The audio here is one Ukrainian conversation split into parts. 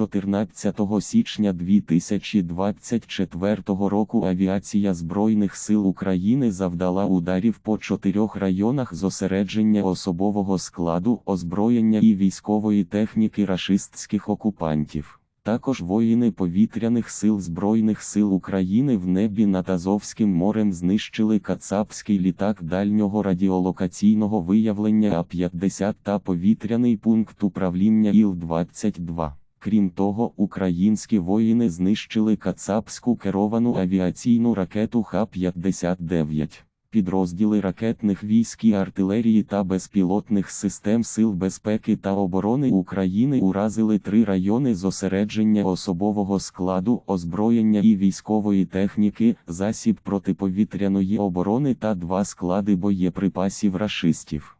14 січня 2024 року авіація Збройних сил України завдала ударів по чотирьох районах зосередження особового складу, озброєння і військової техніки рашистських окупантів. Також воїни повітряних сил Збройних сил України в небі над Азовським морем знищили кацапський літак дальнього радіолокаційного виявлення А-50 та повітряний пункт управління Іл-22. Крім того, українські воїни знищили кацапську керовану авіаційну ракету Х-59. Підрозділи ракетних військ і артилерії та безпілотних систем Сил безпеки та оборони України уразили три райони зосередження особового складу, озброєння і військової техніки, засіб протиповітряної оборони та два склади боєприпасів рашистів.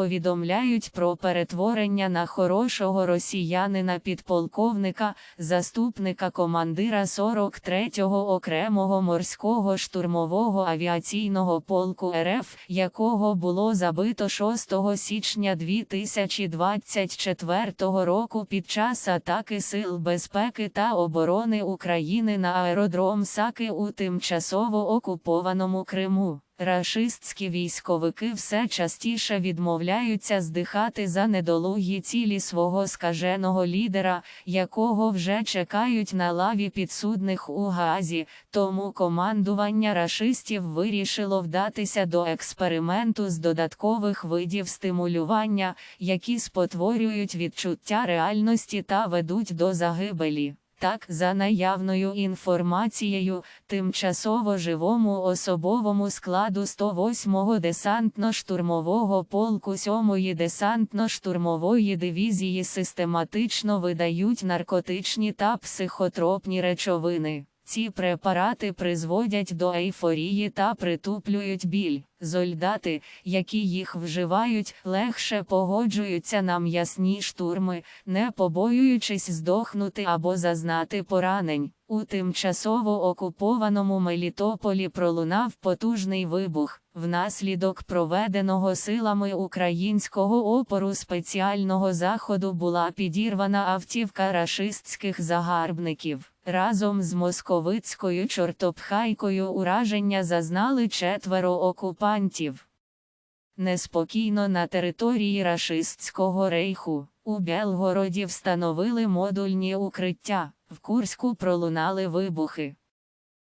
Повідомляють про перетворення на хорошого росіянина підполковника, заступника командира 43-го окремого морського штурмового авіаційного полку РФ, якого було забито 6 січня 2024 року під час атаки Сил безпеки та оборони України на аеродром Саки у тимчасово окупованому Криму. Рашистські військовики все частіше відмовляються здихати за недолугі цілі свого скаженого лідера, якого вже чекають на лаві підсудних у Гаазі, тому командування рашистів вирішило вдатися до експерименту з додаткових видів стимулювання, які спотворюють відчуття реальності та ведуть до загибелі. Так, за наявною інформацією, тимчасово живому особовому складу 108-го десантно-штурмового полку 7-ї десантно-штурмової дивізії систематично видають наркотичні та психотропні речовини. Ці препарати призводять до ейфорії та притуплюють біль. Зольдати, які їх вживають, легше погоджуються на м'ясні штурми, не побоюючись здохнути або зазнати поранень. У тимчасово окупованому Мелітополі пролунав потужний вибух. Внаслідок проведеного силами українського опору спеціального заходу була підірвана автівка рашистських загарбників. Разом з московицькою чортопхайкою ураження зазнали четверо окупантів. Неспокійно на території рашистського рейху. У Белгороді встановили модульні укриття. В Курську пролунали вибухи.